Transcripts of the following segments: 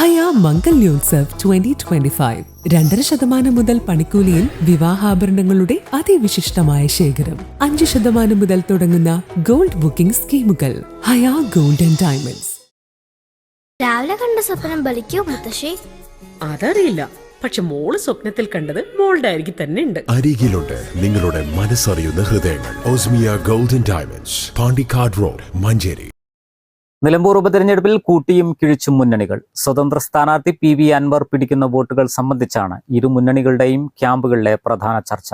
Haya Mangalyotsav twenty twenty five രണ്ടര ശതമാനം മുതൽ പണിക്കൂലിയിൽ വിവാഹാഭരണങ്ങളുടെ അതിവിശിഷ്ടമായ ശേഖരം. അഞ്ച് ശതമാനം മുതൽ തുടങ്ങുന്ന ഗോൾഡ് ബുക്കിംഗ് സ്കീമുകൾ. ഹയാ ഗോൾഡ് ആൻഡ് ഡയമണ്ട്സ്. രാവിലെ കണ്ട സ്വപ്നം ബലിക്കോ മുത്തശ്ശി? അതറിയില്ല. പക്ഷെ മോൾ സ്വപ്നത്തിൽ കണ്ടത് മോളുടെ അരികിൽ തന്നെ ഉണ്ട്. അരികിലുണ്ട് നിങ്ങളുടെ മനസ്സറിയുന്ന ഹൃദയങ്ങൾ. ഓസ്മിയ golden diamonds. Pandikkad road Manjeri. Nilambur ഉപതെരഞ്ഞെടുപ്പിൽ കൂട്ടിയും കിഴിച്ചും മുന്നണികൾ. സ്വതന്ത്ര സ്ഥാനാർത്ഥി പി വി അൻവർ പിടിക്കുന്ന വോട്ടുകൾ സംബന്ധിച്ചാണ് ഇരു മുന്നണികളുടെയും ക്യാമ്പുകളിലെ പ്രധാന ചർച്ച.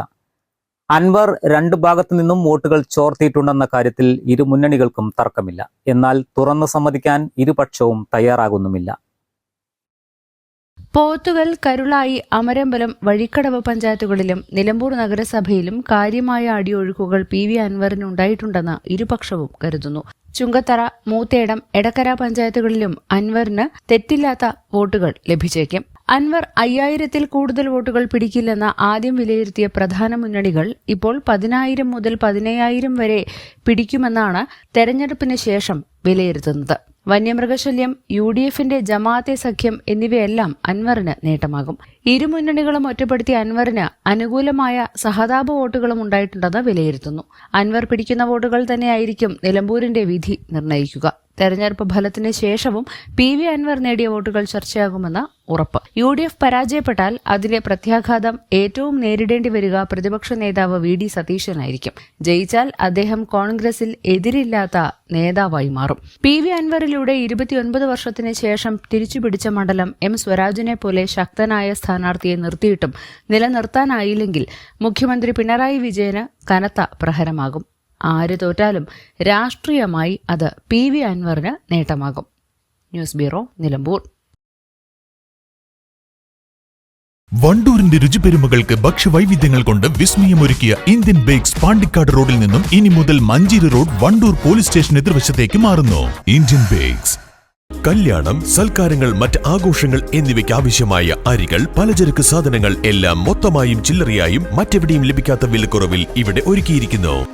അൻവർ രണ്ട് ഭാഗത്തു നിന്നും വോട്ടുകൾ ചോർത്തിയിട്ടുണ്ടെന്ന കാര്യത്തിൽ ഇരു മുന്നണികൾക്കും തർക്കമില്ല. എന്നാൽ തുറന്നു സമ്മതിക്കാൻ ഇരുപക്ഷവും തയ്യാറാകുന്നുമില്ല. പോത്തുകൽ കരുളായി അമരമ്പലം വഴിക്കടവ് പഞ്ചായത്തുകളിലും നിലമ്പൂർ നഗരസഭയിലും കാര്യമായ അടിയൊഴുക്കുകൾ പി വി അൻവറിനുണ്ടായിട്ടുണ്ടെന്ന് ഇരുപക്ഷവും കരുതുന്നു. ചുങ്കത്തറ മൂത്തേടം എടക്കര പഞ്ചായത്തുകളിലും അൻവറിന് തെറ്റില്ലാത്ത വോട്ടുകൾ ലഭിച്ചേക്കും. അൻവർ അയ്യായിരത്തിൽ കൂടുതൽ വോട്ടുകൾ പിടിക്കില്ലെന്ന ആദ്യം വിലയിരുത്തിയ പ്രധാന മുന്നണികൾ ഇപ്പോൾ പതിനായിരം മുതൽ പതിനയ്യായിരം വരെ പിടിക്കുമെന്നാണ് തെരഞ്ഞെടുപ്പിന് ശേഷം വിലയിരുത്തുന്നത്. വന്യമൃഗശല്യം യു ഡി എഫിന്റെ ജമാഅത്തെ സഖ്യം എന്നിവയെല്ലാം അൻവറിന് നേട്ടമാകും. ഇരു മുന്നണികളും ഒറ്റപ്പെടുത്തിയ അൻവറിന് അനുകൂലമായ സഹതാപ വോട്ടുകളും ഉണ്ടായിട്ടുണ്ടെന്ന് വിലയിരുത്തുന്നു. അൻവർ പിടിക്കുന്ന വോട്ടുകൾ തന്നെയായിരിക്കും നിലമ്പൂരിന്റെ വിധി നിർണയിക്കുക. തെരഞ്ഞെടുപ്പ് ഫലത്തിന് ശേഷവും പി വി അൻവർ നേടിയ വോട്ടുകൾ ചർച്ചയാകുമെന്ന് ഉറപ്പ്. യു ഡി എഫ് പരാജയപ്പെട്ടാൽ അതിലെ പ്രത്യാഘാതം ഏറ്റവും നേരിടേണ്ടി വരിക പ്രതിപക്ഷ നേതാവ് വി ഡി സതീശനായിരിക്കും. ജയിച്ചാൽ അദ്ദേഹം കോൺഗ്രസിൽ എതിരില്ലാത്ത നേതാവായി മാറും. പി വി അൻവറിലൂടെ ഇരുപത്തിയൊൻപത് വർഷത്തിന് ശേഷം തിരിച്ചുപിടിച്ച മണ്ഡലം എം സ്വരാജിനെ പോലെ ശക്തനായ സ്ഥാനാർത്ഥിയെ നിർത്തിയിട്ടും നിലനിർത്താനായില്ലെങ്കിൽ മുഖ്യമന്ത്രി പിണറായി വിജയന് കനത്ത പ്രഹരമാകും. ആര് തോറ്റാലും രാഷ്ട്രീയമായി അത് പി വി അൻവറിന് നേട്ടമാകും. News bureau Nilambur. വണ്ടൂരിന്റെ രുചിപെരുമകൾക്ക് ഭക്ഷ്യവൈവിധ്യങ്ങൾ കൊണ്ട് വിസ്മയമൊരുക്കിയ ഇന്ത്യൻ ബേക്സ് പാണ്ടിക്കാട് റോഡിൽ നിന്നും ഇനി മുതൽ Manjeri road Wandoor police station എതിർവശത്തേക്ക് മാറുന്നു. Indian bakes. കല്യാണം സൽക്കാരങ്ങൾ മറ്റ് ആഘോഷങ്ങൾ എന്നിവയ്ക്ക് ആവശ്യമായ അരികൾ പലചരക്ക് സാധനങ്ങൾ എല്ലാം മൊത്തമായും ചില്ലറയായും മറ്റെവിടെയും ലഭിക്കാത്ത വിലക്കുറവിൽ ഇവിടെ ഒരുക്കിയിരിക്കുന്നു.